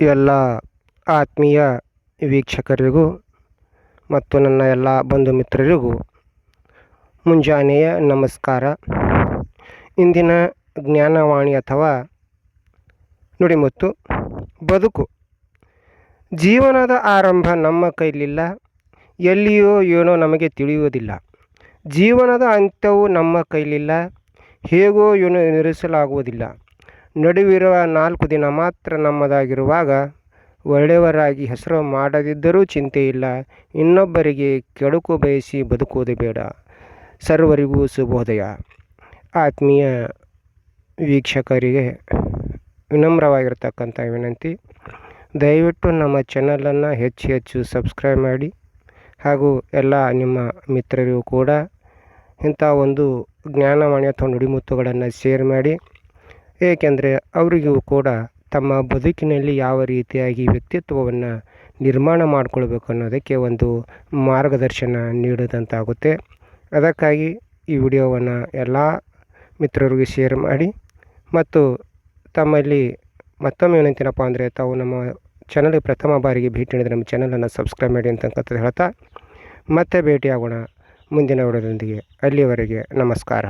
ಎಲ್ಲ ಆತ್ಮೀಯ ವೀಕ್ಷಕರಿಗೂ ಮತ್ತು ನನ್ನ ಎಲ್ಲ ಬಂಧು ಮಿತ್ರರಿಗೂ ಮುಂಜಾನೆಯ ನಮಸ್ಕಾರ. ಇಂದಿನ ಜ್ಞಾನವಾಣಿ ಅಥವಾ ನುಡಿಮುತ್ತು. ಬದುಕು. ಜೀವನದ ಆರಂಭ ನಮ್ಮ ಕೈಲಿಲ್ಲ. ಎಲ್ಲಿಯೋ ಏನೋ ನಮಗೆ ತಿಳಿಯುವುದಿಲ್ಲ. ಜೀವನದ ಅಂತ್ಯವು ನಮ್ಮ ಕೈಲಿಲ್ಲ. ಹೇಗೋ ಏನೋ ನಿರ್ವಹಿಸಲಾಗುವುದಿಲ್ಲ ನಡುವಿರುವ ನಾಲ್ಕು ದಿನ ಮಾತ್ರ ನಮ್ಮದಾಗಿರುವಾಗ ಒಳ್ಳೆಯವರಾಗಿ ಹೆಸರು ಮಾಡದಿದ್ದರೂ ಚಿಂತೆ ಇಲ್ಲ ಇನ್ನೊಬ್ಬರಿಗೆ ಕೆಡುಕು ಬಯಸಿ ಬದುಕುವುದು ಬೇಡ. ಸರ್ವರಿಗೂ ಶುಭೋದಯ. ಆತ್ಮೀಯ ವೀಕ್ಷಕರಿಗೆ ವಿನಮ್ರವಾಗಿರ್ತಕ್ಕಂಥ ವಿನಂತಿ. ದಯವಿಟ್ಟು ನಮ್ಮ ಚಾನಲನ್ನು ಹೆಚ್ಚು ಹೆಚ್ಚು ಸಬ್ಸ್ಕ್ರೈಬ್ ಮಾಡಿ ಹಾಗೂ ಎಲ್ಲ ನಿಮ್ಮ ಮಿತ್ರರಿಗೂ ಕೂಡ ಇಂಥ ಒಂದು ಜ್ಞಾನವಾಣಿ ಅಥವಾ ನುಡಿಮುತ್ತುಗಳನ್ನು ಶೇರ್ ಮಾಡಿ. ಏಕೆಂದರೆ ಅವರಿಗೂ ಕೂಡ ತಮ್ಮ ಬದುಕಿನಲ್ಲಿ ಯಾವ ರೀತಿಯಾಗಿ ವ್ಯಕ್ತಿತ್ವವನ್ನು ನಿರ್ಮಾಣ ಮಾಡಿಕೊಳ್ಬೇಕು ಅನ್ನೋದಕ್ಕೆ ಒಂದು ಮಾರ್ಗದರ್ಶನ ನೀಡಿದಂತಾಗುತ್ತೆ. ಅದಕ್ಕಾಗಿ ಈ ವಿಡಿಯೋವನ್ನು ಎಲ್ಲ ಮಿತ್ರರಿಗೂ ಶೇರ್ ಮಾಡಿ ಮತ್ತು ತಮ್ಮಲ್ಲಿ ಮತ್ತೊಮ್ಮೆ ಏನಂತೀನಪ್ಪ ಅಂದರೆ ತಾವು ನಮ್ಮ ಚಾನಲ್ಗೆ ಪ್ರಥಮ ಬಾರಿಗೆ ಭೇಟಿ ನೀಡಿದರೆ ನಮ್ಮ ಚಾನಲನ್ನು ಸಬ್ಸ್ಕ್ರೈಬ್ ಮಾಡಿ ಅಂತಕ್ಕಂಥದ್ದು ಹೇಳ್ತಾ, ಮತ್ತೆ ಭೇಟಿಯಾಗೋಣ ಮುಂದಿನ ವಿಡಿಯೋದೊಂದಿಗೆ. ಅಲ್ಲಿಯವರೆಗೆ ನಮಸ್ಕಾರ.